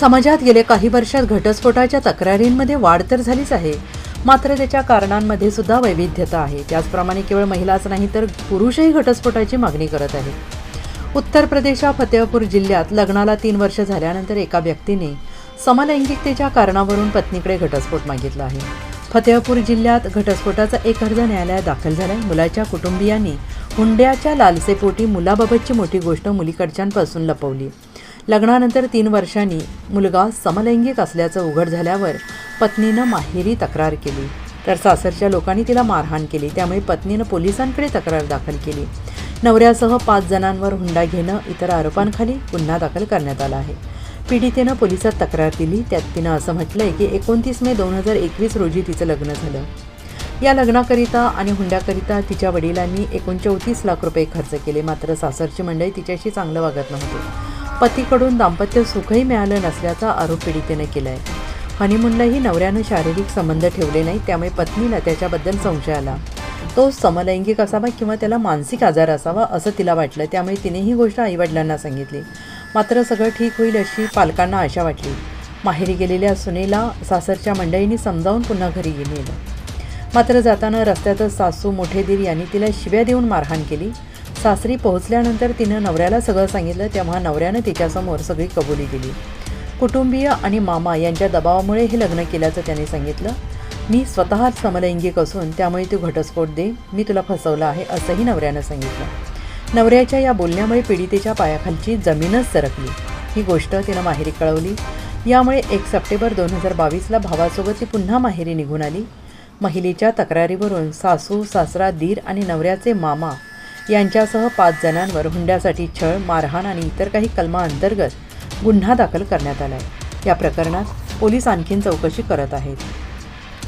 समाजात गेल्या काही वर्षात घटस्फोटाच्या तक्रारींमध्ये वाढ तर झालीच आहे. मात्र त्याच्या कारणांमध्ये सुद्धा वैविध्यता आहे. त्याचप्रमाणे केवळ महिलाच नाही तर पुरुषही घटस्फोटाची मागणी करत आहेत. उत्तर प्रदेशच्या फतेहपूर जिल्ह्यात लग्नाला तीन वर्ष झाल्यानंतर एका व्यक्तीने समलैंगिकतेच्या कारणावरून पत्नीकडे घटस्फोट मागितला आहे. फतेहपूर जिल्ह्यात घटस्फोटाचा एक अर्ज न्यायालयात दाखल झालाय. मुलाच्या कुटुंबियांनी हुंड्याच्या लालसेपोटी मुलाबाबतची मोठी गोष्ट मुलीकडच्यांपासून लपवली. लग्नानंतर तीन वर्षांनी मुलगा समलैंगिक असल्याचं उघड झाल्यावर पत्नीनं माहेरी तक्रार केली. तर सासरच्या लोकांनी तिला मारहाण केली. त्यामुळे पत्नीनं पोलिसांकडे तक्रार दाखल केली. नवऱ्यासह पाच जणांवर हुंडा घेणं इतर आरोपांखाली गुन्हा दाखल करण्यात आला आहे. पीडितेनं पोलिसात तक्रार दिली. त्यात तिनं असं म्हटलंय की एकोणतीस मे दोन हजार एकवीस रोजी तिचं लग्न झालं. या लग्नाकरिता आणि हुंड्याकरिता तिच्या वडिलांनी एकूण चौतीस लाख रुपये खर्च केले. मात्र सासरची मंडळी तिच्याशी चांगलं वागत नव्हते. पतीकडून दाम्पत्य सुखही मिळालं नसल्याचा आरोप पीडितेने केला आहे हनीमूनलाही नवऱ्यानं शारीरिक संबंध ठेवले नाही त्यामुळे पत्नीला त्याच्याबद्दल संशय आला. तो समलैंगिक असावा किंवा त्याला मानसिक आजार असावा असं तिला वाटलं त्यामुळे तिने ही गोष्ट आईवडिलांना सांगितली. मात्र सगळं ठीक होईल अशी पालकांना आशा वाटली. माहेरी गेलेल्या सुनेला सासरच्या मंडळींनी समजावून पुन्हा घरी नेलं. मात्र जाताना रस्त्यातच सासू मोठे दीर यांनी तिला शिव्या देऊन मारहाण केली. सासरी पोहोचल्यानंतर तिनं नवऱ्याला सगळं सांगितलं तेव्हा नवऱ्यानं तिच्यासमोर सगळी कबुली दिली कुटुंबीय आणि मामा यांच्या दबावामुळे हे लग्न केल्याचं त्याने सांगितलं. मी स्वतः समलैंगिक असून त्यामुळे तू घटस्फोट दे मी तुला फसवलं आहे असंही नवऱ्यानं सांगितलं. नवऱ्याच्या या बोलण्यामुळे पीडितेच्या पायाखालची जमीनच सरकली. ही गोष्ट तिनं माहेरी कळवली. यामुळे एक सप्टेंबर दोन हजार बावीसला भावासोबत ती पुन्हा माहेरी निघून आली. महिलेच्या तक्रारीवरून सासू सासरा दीर आणि नवऱ्याचे मामा यांच्यासह पाच जणांवर हुंड्यासाठी छळ मारहाण आणि इतर काही कलमाअंतर्गत गुन्हा दाखल करण्यात आला आहे या प्रकरणात पोलीस आणखीन चौकशी करत आहेत.